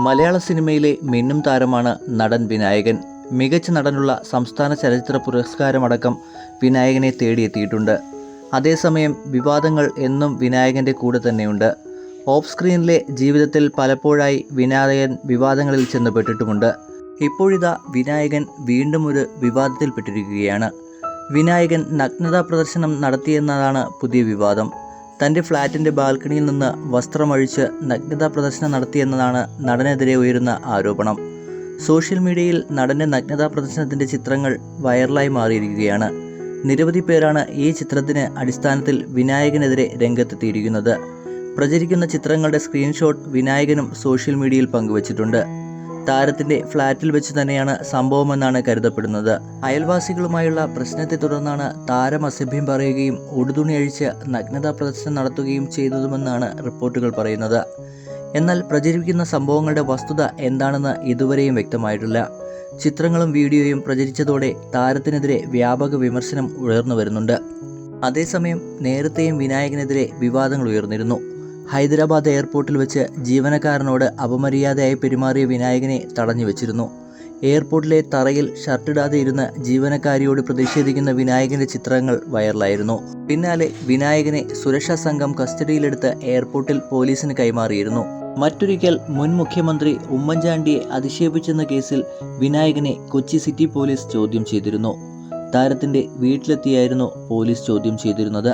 മലയാള സിനിമയിലെ മിന്നും താരമാണ് നടൻ വിനായകൻ. മികച്ച നടനുള്ള സംസ്ഥാന ചലച്ചിത്ര പുരസ്കാരമടക്കം വിനായകനെ തേടിയെത്തിയിട്ടുണ്ട്. അതേസമയം വിവാദങ്ങൾ എന്നും വിനായകന്റെ കൂടെ തന്നെയുണ്ട്. ഓഫ് സ്ക്രീനിലെ ജീവിതത്തിൽ പലപ്പോഴായി വിനായകൻ വിവാദങ്ങളിൽ ചെന്നപ്പെട്ടിട്ടുമുണ്ട് ഇപ്പോഴിതാ വിനായകൻ വീണ്ടും ഒരു വിവാദത്തിൽപ്പെട്ടിരിക്കുകയാണ്. വിനായകൻ നഗ്നതാ പ്രദർശനം നടത്തിയെന്നതാണ് പുതിയ വിവാദം. തന്റെ ഫ്ളാറ്റിന്റെ ബാൽക്കണിയിൽ നിന്ന് വസ്ത്രമഴിച്ച് നഗ്നതാ പ്രദർശനം നടത്തിയെന്നതാണ് നടനെതിരെ ഉയരുന്ന ആരോപണം. സോഷ്യൽ മീഡിയയിൽ നടന്റെ നഗ്നതാ പ്രദർശനത്തിന്റെ ചിത്രങ്ങൾ വൈറലായി മാറിയിരിക്കുകയാണ്. നിരവധി പേരാണ് ഈ ചിത്രത്തിന് അടിസ്ഥാനത്തിൽ വിനായകനെതിരെ രംഗത്തെത്തിയിരിക്കുന്നത്. പ്രചരിക്കുന്ന ചിത്രങ്ങളുടെ സ്ക്രീൻഷോട്ട് വിനായകനും സോഷ്യൽ മീഡിയയിൽ പങ്കുവച്ചിട്ടുണ്ട്. താരത്തിന്റെ ഫ്ളാറ്റിൽ വെച്ച് തന്നെയാണ് സംഭവമെന്നാണ് കരുതപ്പെടുന്നത്. അയൽവാസികളുമായുള്ള പ്രശ്നത്തെ തുടർന്നാണ് താരം അസഭ്യം പറയുകയും ഉടുതുണി അഴിച്ച് നഗ്നതാ പ്രദർശനം നടത്തുകയും ചെയ്തതുമെന്നാണ് റിപ്പോർട്ടുകൾ പറയുന്നത്. എന്നാൽ പ്രചരിപ്പിക്കുന്ന സംഭവങ്ങളുടെ വസ്തുത എന്താണെന്ന് ഇതുവരെയും വ്യക്തമായിട്ടില്ല. ചിത്രങ്ങളും വീഡിയോയും പ്രചരിച്ചതോടെ താരത്തിനെതിരെ വ്യാപക വിമർശനം ഉയർന്നു വരുന്നുണ്ട്. അതേസമയം നേരത്തെയും വിനായകനെതിരെ വിവാദങ്ങൾ ഉയർന്നിരുന്നു. ഹൈദരാബാദ് എയർപോർട്ടിൽ വെച്ച് ജീവനക്കാരനോട് അപമര്യാദയായി പെരുമാറിയ വിനായകനെ തടഞ്ഞു വെച്ചിരുന്നു. എയർപോർട്ടിലെ തറയിൽ ഷർട്ടിടാതെ ഇരുന്ന് ജീവനക്കാരിയോട് പ്രതിഷേധിക്കുന്ന വിനായകന്റെ ചിത്രങ്ങൾ വൈറലായിരുന്നു. പിന്നാലെ വിനായകനെ സുരക്ഷാ സംഘം കസ്റ്റഡിയിലെടുത്ത് എയർപോർട്ടിൽ പോലീസിന് കൈമാറിയിരുന്നു. മറ്റൊരിക്കൽ മുൻ മുഖ്യമന്ത്രി ഉമ്മൻചാണ്ടിയെ അധിക്ഷേപിച്ചെന്ന കേസിൽ വിനായകനെ കൊച്ചി സിറ്റി പോലീസ് ചോദ്യം ചെയ്തിരുന്നു. താരത്തിന്റെ വീട്ടിലെത്തിയായിരുന്നു പോലീസ് ചോദ്യം ചെയ്തിരുന്നത്.